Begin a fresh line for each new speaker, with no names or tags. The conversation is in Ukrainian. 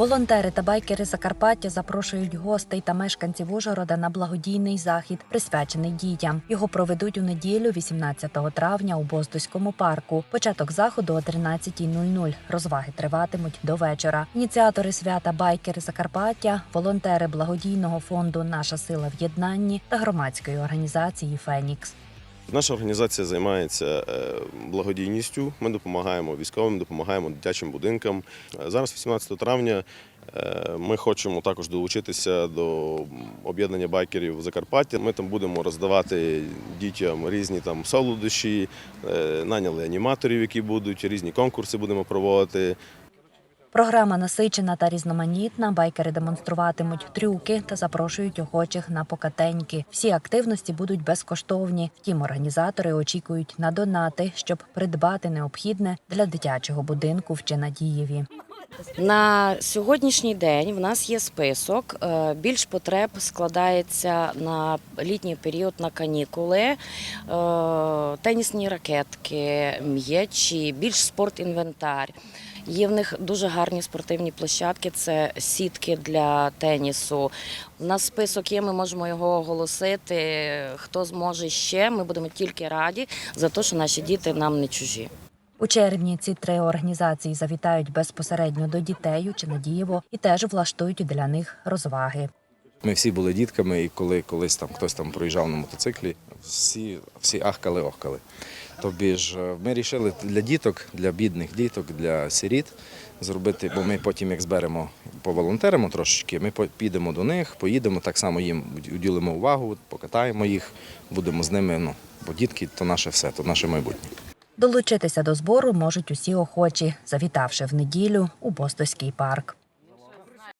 Волонтери та байкери Закарпаття запрошують гостей та мешканців Ужгорода на благодійний захід, присвячений дітям. Його проведуть у неділю, 18 травня, у Боздоському парку. Початок заходу о 13.00. Розваги триватимуть до вечора. Ініціатори свята байкери Закарпаття, волонтери благодійного фонду Наша сила в єднанні та громадської організації Фенікс.
Наша організація займається е, благодійністю. Ми допомагаємо військовим, допомагаємо дитячим будинкам. Е, Зараз, 18 травня, е, ми хочемо також долучитися до об'єднання байкерів Закарпаття. Ми там будемо роздавати дітям різні там солодощі, наняли аніматорів, які будуть, різні конкурси будемо проводити.
Програма насичена та різноманітна. Байкери демонструватимуть трюки та запрошують охочих на покатеньки. Всі активності будуть безкоштовні. Втім, організатори очікують на донати, щоб придбати необхідне для дитячого будинку в Чинадієві.
На сьогоднішній день в нас є список. Е, Більш потреб складається на літній період на канікули, е, тенісні ракетки, м'ячі, більш спортінвентар. Є в них дуже гарні спортивні площадки, це сітки для тенісу. У нас список є, ми можемо його оголосити. Хто зможе ще, ми будемо тільки раді за те, що наші діти нам не чужі.
У червні ці три організації завітають безпосередньо до дітей у Чинадієво і теж влаштують для них розваги.
Ми всі були дітками, і коли колись там хтось там проїжджав на мотоциклі, всі, всі ахкали, охкали. Тобі ж е, ми вирішили для діток, для бідних діток, для сиріт зробити, бо ми потім, як зберемо поволонтеримо трошечки, ми підемо до них, поїдемо, так само їм уділимо увагу, покатаємо їх, будемо з ними. Ну, бо дітки то наше все, то наше майбутнє.
Долучитися до збору можуть усі охочі, завітавши в неділю у Бостойський парк.